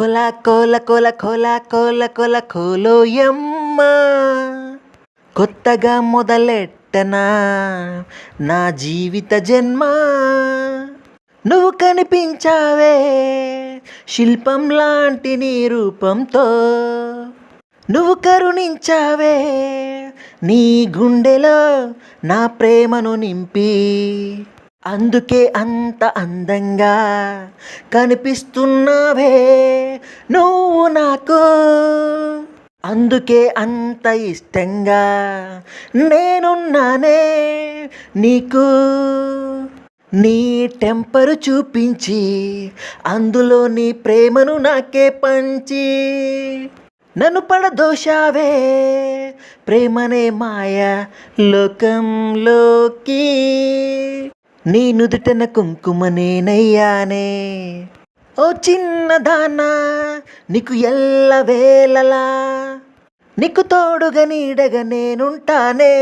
కొల కోల కొల కొల కోల కొల కోలోయమ్మ కొత్తగా మొదలెట్టనా నా జీవిత జన్మ? నువ్వు కనిపించావే శిల్పం లాంటి నీ రూపంతో. నువ్వు కరుణించావే నీ గుండెలో నా ప్రేమను నింపి. అందుకే అంత అందంగా కనిపిస్తున్నావే నువ్వు నాకు. అందుకే అంత ఇష్టంగా నేనున్నానే నీకు. నీ టెంపరు చూపించి అందులో నీ ప్రేమను నాకే పంచి నన్ను పడదోషావే ప్రేమనే మాయ లోకంలోకి. నీ నుదుటన కుంకుమనేనయ్యానే ఓ చిన్నదానా నీకు ఎల్ల వేళలా నీకు తోడుగా నీడగా నేనుంటానే.